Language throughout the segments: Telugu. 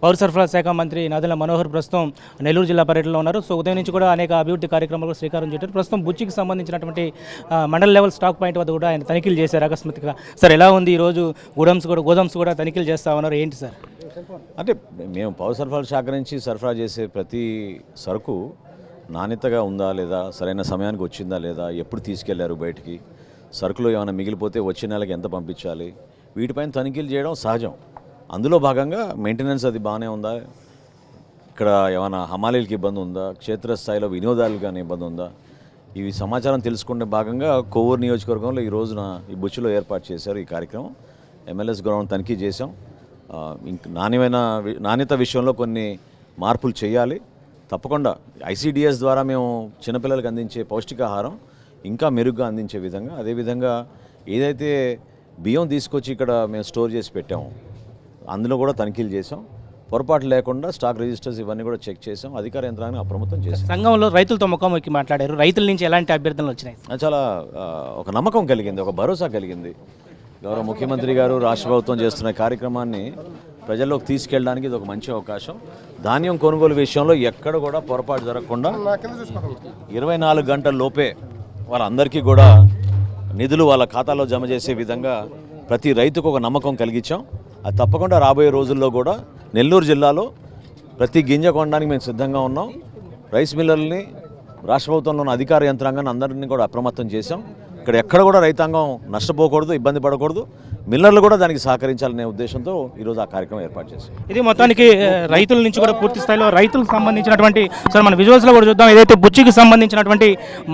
పౌర సరఫరా శాఖ మంత్రి నదిల మనోహర్ ప్రస్తుతం నెల్లూరు జిల్లా పర్యటనలో ఉన్నారు. సో ఉదయం నుంచి కూడా అనేక అభివృద్ధి కార్యక్రమాలకు శ్రీకారం చుట్టారు. ప్రస్తుతం బుచ్చికి సంబంధించినటువంటి మండల లెవెల్ స్టాక్ పాయింట్ వద్ద కూడా ఆయన తనిఖీలు చేశారు అకస్మాత్తుగా సార్ ఎలా ఉంది ఈరోజు గోడమ్స్ కూడా గోదామ్స్ కూడా తనిఖీలు చేస్తా ఉన్నారు? ఏంటి సార్? అంటే మేము పౌర సరఫరా శాఖ నుంచి సరఫరా చేసే ప్రతి సరుకు నాణ్యతగా ఉందా లేదా సరైన సమయానికి వచ్చిందా లేదా ఎప్పుడు తీసుకెళ్ళారు బయటికి సరుకులు ఏమైనా మిగిలిపోతే వచ్చే నెలకి ఎంత పంపించాలి వీటిపైన తనిఖీలు చేయడం సహజం. అందులో భాగంగా మెయింటెనెన్స్ అది బాగానే ఉందా? ఇక్కడ ఏమైనా హమాలీలకి ఇబ్బంది ఉందా? క్షేత్రస్థాయిలో వినోదాలు కానీ ఇబ్బంది ఉందా? ఇవి సమాచారం తెలుసుకునే భాగంగా కొవ్వూరు నియోజకవర్గంలో ఈ రోజున ఈ బుచ్చులో ఏర్పాటు చేశారు ఈ కార్యక్రమం. ఎమ్మెల్యేస్ గ్రౌండ్ తనిఖీ చేశాం. ఇంక నాణ్యమైన నాణ్యత విషయంలో కొన్ని మార్పులు చేయాలి. తప్పకుండా ఐసీడిఎస్ ద్వారా మేము చిన్నపిల్లలకు అందించే పౌష్టికాహారం ఇంకా మెరుగ్గా అందించే విధంగా అదేవిధంగా ఏదైతే బియ్యం తీసుకొచ్చి ఇక్కడ మేము స్టోర్ చేసి పెట్టాము అందులో కూడా తనిఖీలు చేసాం పొరపాటు లేకుండా స్టాక్ రిజిస్టర్స్ ఇవన్నీ కూడా చెక్ చేసాం అధికార యంత్రాంగం అప్రమత్తం చేసాం సంఘంలో రైతులతో ముఖాముఖి మాట్లాడారు. రైతుల నుంచి ఎలాంటి అభ్యర్థనలు వచ్చినాయి? చాలా ఒక నమ్మకం కలిగింది ఒక భరోసా కలిగింది. గౌరవ ముఖ్యమంత్రి గారు రాష్ట్ర ప్రభుత్వం చేస్తున్న కార్యక్రమాన్ని ప్రజల్లోకి తీసుకెళ్ళడానికి ఇది ఒక మంచి అవకాశం. ధాన్యం కొనుగోలు విషయంలో ఎక్కడ కూడా పొరపాటు జరగకుండా ఇరవై నాలుగు గంటల లోపే వాళ్ళందరికీ కూడా నిధులు వాళ్ళ ఖాతాలో జమ చేసే విధంగా ప్రతి రైతుకు ఒక నమ్మకం కలిగించాం. అది తప్పకుండా రాబోయే రోజుల్లో కూడా నెల్లూరు జిల్లాలో ప్రతి గింజ కొనడానికి మేము సిద్ధంగా ఉన్నాం. రైస్ మిల్లర్లని రాష్ట్ర ప్రభుత్వంలో ఉన్న అధికార యంత్రాంగాన్ని అందరినీ కూడా అప్రమత్తం చేశాం. ఇక్కడ ఎక్కడ కూడా రైతాంగం నష్టపోకూడదు ఇబ్బంది పడకూడదు. మిల్లర్లు కూడా దానికి సహకరించాలనే ఉద్దేశంతో ఈరోజు ఆ కార్యక్రమం ఏర్పాటు చేశాం ఇది మొత్తానికి రైతుల నుంచి కూడా పూర్తి స్థాయిలో రైతులకు సంబంధించినటువంటి సార్ మన విజువల్స్లో కూడా చూద్దాం ఏదైతే బుచ్చికి సంబంధించినటువంటి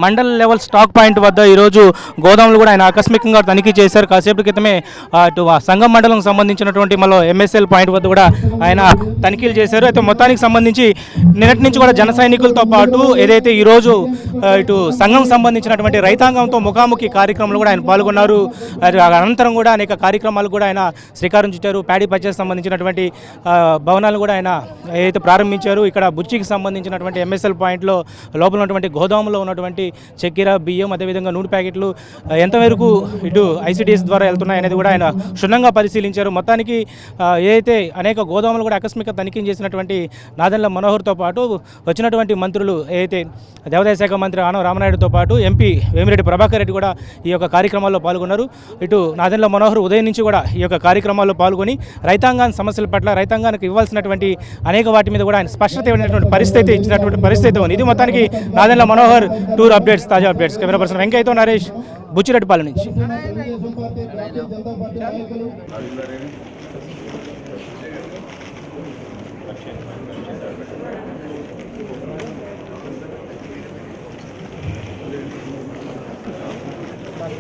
మండల్ లెవెల్ స్టాక్ పాయింట్ వద్ద ఈరోజు గోదాములు కూడా ఆయన ఆకస్మికంగా తనిఖీ చేశారు. కాసేపు క్రితమే అటు ఆ సంఘం మండలం సంబంధించినటువంటి మళ్ళీ ఎంఎస్ఎల్ పాయింట్ వద్ద కూడా ఆయన తనిఖీలు చేశారు. అయితే మొత్తానికి సంబంధించి నిన్నటి నుంచి కూడా జన సైనికులతో పాటు ఏదైతే ఈరోజు ఇటు సంఘం సంబంధించినటువంటి రైతాంగంతో ముఖాముఖి కార్యక్రమంలో కూడా ఆయన పాల్గొన్నారు. అనంతరం కూడా అనేక కార్యక్రమాలు కూడా ఆయన శ్రీకారం చుట్టారు. ప్యాడీ పర్చేస్ సంబంధించినటువంటి భవనాలు కూడా ఆయన ఏదైతే ప్రారంభించారు ఇక్కడ బుచ్చికి సంబంధించినటువంటి ఎంఎస్ఎల్ పాయింట్లో లోపల ఉన్నటువంటి గోదాములో ఉన్నటువంటి చక్కెర బియ్యం అదేవిధంగా నూనె ప్యాకెట్లు ఎంతవరకు ఇటు ఐసిడిఎస్ ద్వారా వెళ్తున్నాయి అనేది కూడా ఆయన క్షుణ్ణంగా పరిశీలించారు. మొత్తానికి ఏదైతే అనేక గోదాములు కూడా ఆకస్మిక తనిఖీ చేసినటువంటి నాదెండ్ల మనోహర్తో పాటు వచ్చినటువంటి మంత్రులు ఏదైతే దేవాదాయ శాఖ మంత్రి ఆనవ రామనాయుడుతో పాటు ఎంపీ వేమిరెడ్డి ప్రభాకర్ రెడ్డి కూడా ఈ యొక్క కార్యక్రమాల్లో పాల్గొన్నారు. ఇటు నాదెండ్ల మనోహర్ ఉదయం నుంచి కూడా ఈ యొక్క కార్యక్రమాల్లో పాల్గొని రైతాంగాన్ని సమస్యల పట్ల రైతాంగానికి ఇవ్వాల్సినటువంటి అనేక వాటి మీద కూడా ఆయన స్పష్టత ఇవ్వనటువంటి పరిస్థితి ఇచ్చినటువంటి పరిస్థితి ఉంది. ఇది మొత్తానికి నాదెండ్ల మనోహర్ టూర్ అప్డేట్స్ తాజా అప్డేట్స్. కెమెరా పర్సన్ వెంకయ్యతో నరేష్ బుచ్చిరెడ్డిపాలెం నుంచి.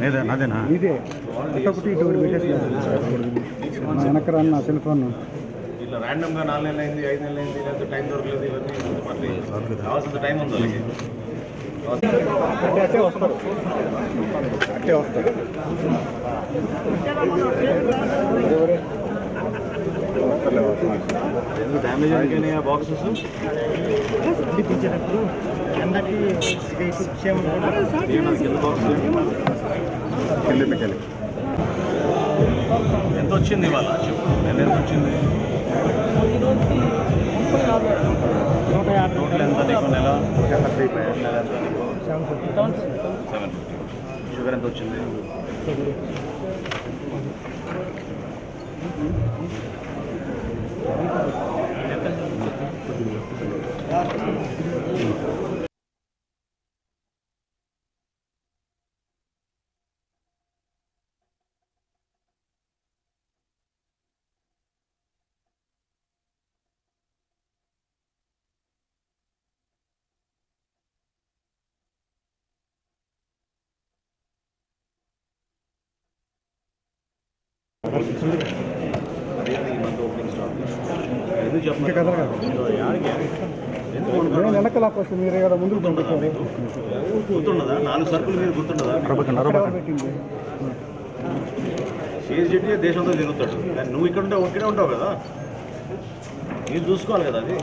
నేదే నాదేనా? ఇదే. ఒకటి ఇటు ఒకటి పెట్టేసి వెనకరా అన్న సెల్ ఫోన్ ఇట్లా ర్యాండమ్గా నాలుగు నెలలు అయింది ఐదు నెలలు అయింది లేకపోతే టైం దొరకలేదు ఇవన్నీ పర్లేదు. కావాల్సినంత టైం ఉంది వాళ్ళకి? అట్టే వస్తారు. డ్యామేజ్ అయిపోయినాయి ఆ బాక్సెస్ కింద బాక్స్ కింద పెట్టాలి ఎంత వచ్చింది ఇవాళ? చెప్పు. ఎంత వచ్చింది? టోటల్ ఎంత నీకు నెల? నెల ఎంత నీకు సెవెన్ షుగర్ ఎంత వచ్చింది ఈ మంత్ ఓపెనింగ్ స్టాక్ ఎందుకు వెనకాల ఫస్ట్ మీరు ఇక్కడ ముందుకు పంపించారు? గుర్తుండదా? నాలుగు సరుకులు మీరు గుర్తుండదా? సీఎస్ జెట్టి దేశంతో తిరుగుతాడు. నువ్వు ఇక్కడ ఉంటావు ఇక్కడే ఉంటావు కదా? మీరు చూసుకోవాలి కదా అది?